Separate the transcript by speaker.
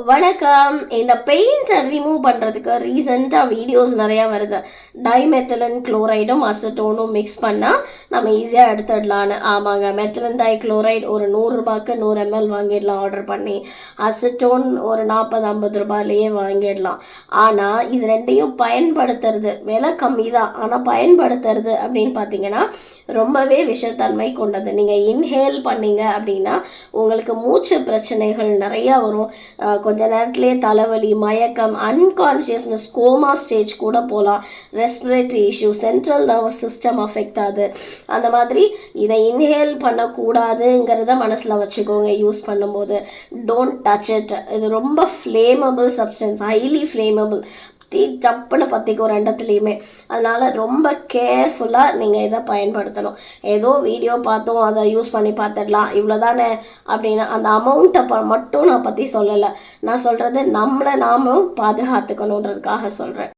Speaker 1: வணக்கம். இந்த பெயிண்ட்டை ரிமூவ் பண்ணுறதுக்கு ரீசெண்டாக வீடியோஸ் நிறையா வருது. டைமெத்திலன் குளோரைடும் அசட்டோனும் மிக்ஸ் பண்ணால் நம்ம ஈஸியாக எடுத்துடலான்னு ஆமாங்க மெத்திலன் டை குளோரைட் ஒரு நூறுரூபாய்க்கு நூறு எம்எல் வாங்கிடலாம் ஆர்டர் பண்ணி. அசட்டோன் ஒரு நாற்பது ஐம்பது ரூபாயிலேயே வாங்கிடலாம். ஆனால் இது ரெண்டையும் பயன்படுத்துறது. விலை கம்மி தான் ஆனால் பயன்படுத்துறது அப்படின்னு பார்த்தீங்கன்னா ரொம்பவே விஷத்தன்மை கொண்டது. நீங்கள் இன்ஹேல் பண்ணீங்க அப்படின்னா உங்களுக்கு மூச்சு பிரச்சனைகள் நிறையா வரும். கொஞ்ச நேரத்துலேயே தலைவலி மயக்கம் அன்கான்ஷியஸ்னஸ் கோமா ஸ்டேஜ் கூட போகலாம் respiratory issue central nervous system affect ஆகுது. அந்த மாதிரி இதை இன்ஹேல் பண்ணக்கூடாதுங்கிறத மனசில் வச்சுக்கோங்க யூஸ் பண்ணும்போது. டோன்ட் டச் இட் இது ரொம்ப ஃப்ளேமபிள் சப்ஸ்டன்ஸ் ஹைலி ஃப்ளேமபிள் தீ ஜப்புன்னு பற்றிக்கும் ரெண்டத்துலேயுமே. அதனால் ரொம்ப கேர்ஃபுல்லாக நீங்கள் இதை பயன்படுத்தணும். ஏதோ வீடியோ பார்த்தோம் அதை யூஸ் பண்ணி பார்த்துடலாம். இவ்வளோ தானே அப்படின்னு அந்த அமௌண்ட்டை ப மட்டும் நான் பற்றி சொல்லலை. நான் சொல்கிறது நம்மளை நாமும் பாதுகாத்துக்கணுன்றதுக்காக சொல்கிறேன்